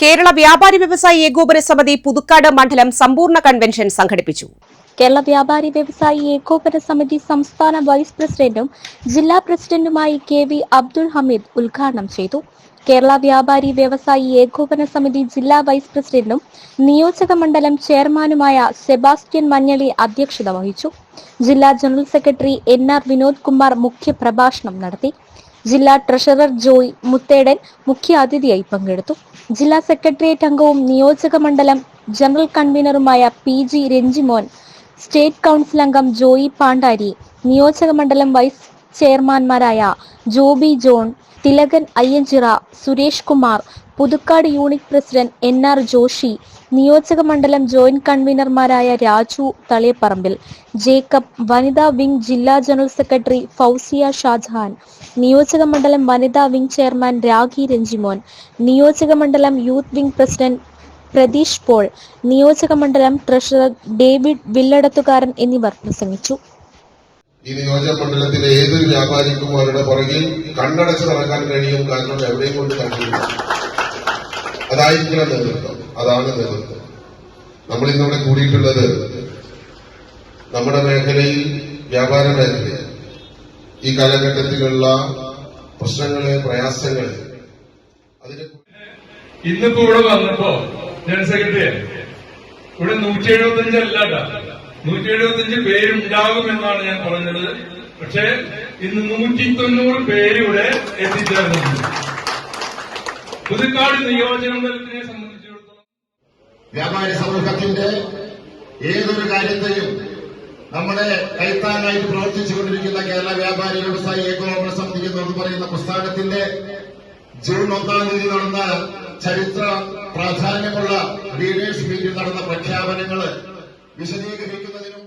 കേരള വ്യാപാരി വ്യവസായി ഏകോപന സമിതി പുതുക്കാട് മണ്ഡലം സമ്പൂർണ കൺവെൻഷൻ സംഘടിപ്പിച്ചു. കേരള വ്യാപാരി വ്യവസായി ഏകോപന സമിതി സംസ്ഥാന വൈസ് പ്രസിഡന്റും ജില്ലാ പ്രസിഡന്റുമായി കെ വി അബ്ദുൾ ഹമീദ് ഉദ്ഘാടനം ചെയ്തു. കേരള വ്യാപാരി വ്യവസായി ഏകോപന സമിതി ജില്ലാ വൈസ് പ്രസിഡന്റും നിയോജക മണ്ഡലം ചെയർമാനുമായ സെബാസ്റ്റ്യൻ മഞ്ഞളി അധ്യക്ഷത വഹിച്ചു. ജില്ലാ general secretary N R Vinod Kumar മുഖ്യപ്രഭാഷണം നടത്തി. ജില്ലാ ട്രഷറർ ജോയ് മുത്തേടൻ മുഖ്യ അതിഥിയായി പങ്കെടുത്തു. ജില്ലാ സെക്രട്ടേറിയറ്റ് അംഗവും നിയോജക മണ്ഡലം general കൺവീനറുമായ P G Ranjimon state council അംഗം ജോയി പാണ്ടാരി നിയോജക മണ്ഡലം vice ചെയർമാൻമാരായ Joby John Thilakan Ayyanchira Suresh Kumar Puthukkad unit president N R Joshi നിയോജക മണ്ഡലം ജോയിന്റ് കൺവീനർമാരായ രാജു തളിയപ്പറമ്പിൽ ജേക്കബ് വനിതാ വിംഗ് ജില്ലാ ജനറൽ സെക്രട്ടറി ഫൗസിയ ഷാജഹാൻ നിയോജക മണ്ഡലം വനിതാ വിംഗ് ചെയർമാൻ രാഖി രഞ്ജിമോൻ നിയോജക മണ്ഡലം youth wing president Pratheesh Paul നിയോജക മണ്ഡലം ട്രഷറർ ഡേവിഡ് വില്ലടത്തുകാരൻ എന്നിവർ പ്രസംഗിച്ചു. ഈ നിയോജക മണ്ഡലത്തിലെ ഏതൊരു വ്യാപാരിക്കും അവരുടെ പുറകിൽ കണ്ണടച്ച് നടക്കാൻ കഴിയും കാരണം എവിടെയും കൊണ്ട് കഴിയില്ല അതായിരിക്കണം നേതൃത്വം. അതാണ് നേതൃത്വം. നമ്മൾ ഇന്നിവിടെ കൂടിയിട്ടുള്ളത് നമ്മുടെ മേഖലയിൽ വ്യാപാര മേഖലയിൽ. ഈ കാലഘട്ടത്തിലുള്ള പ്രശ്നങ്ങളെ പ്രയാസങ്ങളെ അതിനെ ഇന്നിപ്പോ ഇവിടെ വന്നപ്പോ ജനറൽ ഇവിടെ നൂറ്റി എഴുപത്തി അല്ലാട്ട നൂറ്റി എഴുപത്തി അഞ്ച് പേരുണ്ടാകും എന്നാണ് ഞാൻ പറഞ്ഞത്. പക്ഷേ ഇന്ന് നൂറ്റി തൊണ്ണൂറ് പേര് ഇവിടെ എത്തിച്ചേർന്നിട്ടുണ്ട്. പുതുക്കാട് നിയോജക സംബന്ധിച്ചിടത്തോളം വ്യാപാരി സമൂഹത്തിന്റെ ഏതൊരു കാര്യത്തെയും നമ്മുടെ കൈത്താങ്ങായിട്ട് പ്രവർത്തിച്ചുകൊണ്ടിരിക്കുന്ന കേരള വ്യാപാരി വ്യവസായി ഏകോപന സമിതി എന്ന് പറയുന്ന പ്രസ്ഥാനത്തിന്റെ ജൂൺ ഒന്നാം തീയതി നടന്ന ചരിത്ര പ്രാധാന്യമുള്ള ലീഡേഴ്സ് മീറ്റിൽ നടന്ന പ്രഖ്യാപനങ്ങൾ വിശദീകരിക്കുന്നതിനും